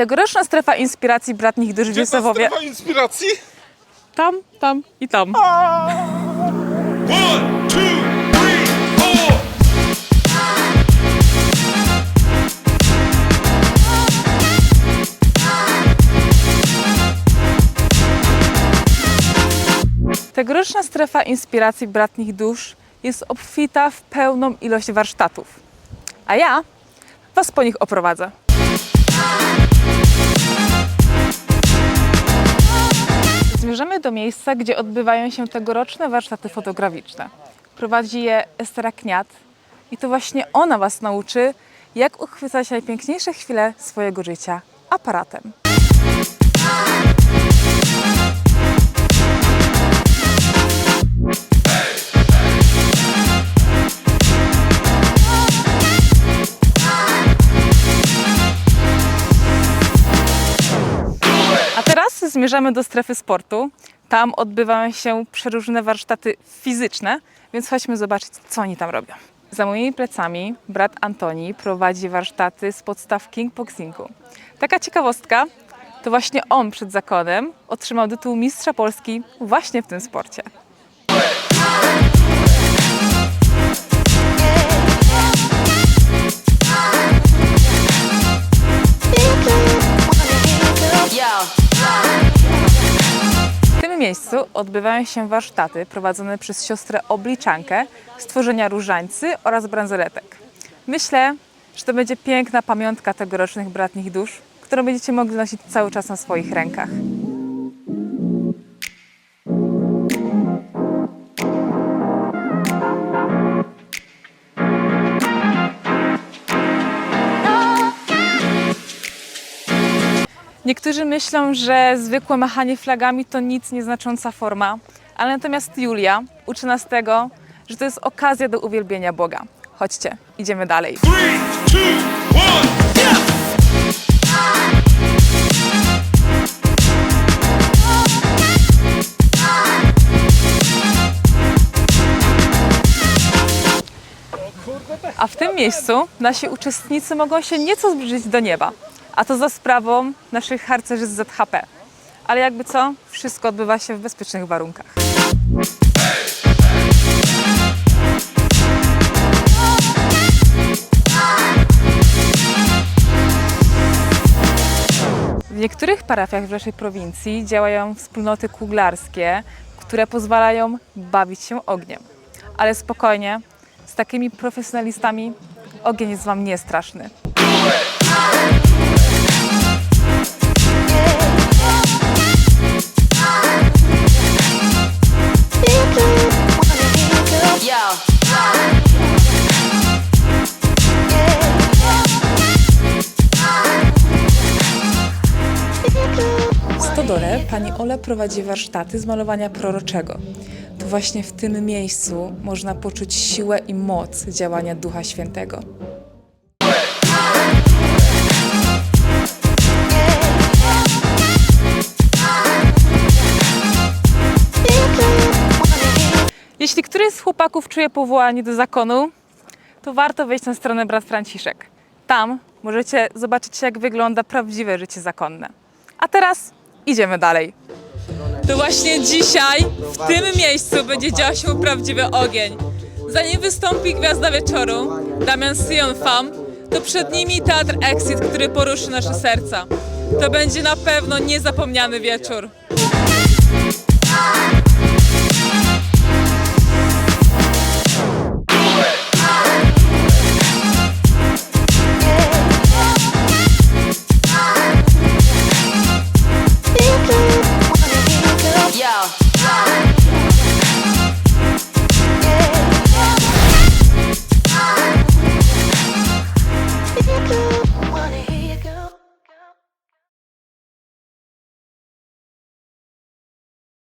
Tegoroczna strefa inspiracji Bratnich Dusz w Wiesowowie. strefa inspiracji? Tam, tam i tam. One, two, three, four. Tegoroczna strefa inspiracji Bratnich Dusz jest obfita w pełną ilość warsztatów. A ja Was po nich oprowadzę. Zmierzamy do miejsca, gdzie odbywają się tegoroczne warsztaty fotograficzne. Prowadzi je Estera Kniat i to właśnie ona Was nauczy, jak uchwycać najpiękniejsze chwile swojego życia aparatem. Zmierzamy do strefy sportu. Tam odbywają się przeróżne warsztaty fizyczne, więc chodźmy zobaczyć, co oni tam robią. Za moimi plecami brat Antoni prowadzi warsztaty z podstaw kickboxingu. Taka ciekawostka, to właśnie on przed zakonem otrzymał tytuł mistrza Polski właśnie w tym sporcie. Miejscu odbywają się warsztaty prowadzone przez siostrę Obliczankę stworzenia różańcy oraz bransoletek. Myślę, że to będzie piękna pamiątka tegorocznych bratnich dusz, którą będziecie mogli nosić cały czas na swoich rękach. Niektórzy myślą, że zwykłe machanie flagami to nic nieznacząca forma, ale natomiast Julia uczy nas tego, że to jest okazja do uwielbienia Boga. Chodźcie, idziemy dalej. Three, two! A w tym miejscu nasi uczestnicy mogą się nieco zbliżyć do nieba, a to za sprawą naszych harcerzy z ZHP. Ale jakby co, wszystko odbywa się w bezpiecznych warunkach. W niektórych parafiach w naszej prowincji działają wspólnoty kuglarskie, które pozwalają bawić się ogniem. Ale spokojnie, z takimi profesjonalistami ogień jest Wam niestraszny. Pani Ola prowadzi warsztaty z malowania proroczego. To właśnie w tym miejscu można poczuć siłę i moc działania Ducha Świętego. Jeśli któryś z chłopaków czuje powołanie do zakonu, to warto wejść na stronę Brat Franciszek. Tam możecie zobaczyć, jak wygląda prawdziwe życie zakonne. A teraz idziemy dalej. To właśnie dzisiaj, w tym miejscu, będzie dział się prawdziwy ogień. Zanim wystąpi gwiazda wieczoru, Damian Sion Fam, to przed nimi teatr Exit, który poruszy nasze serca. To będzie na pewno niezapomniany wieczór.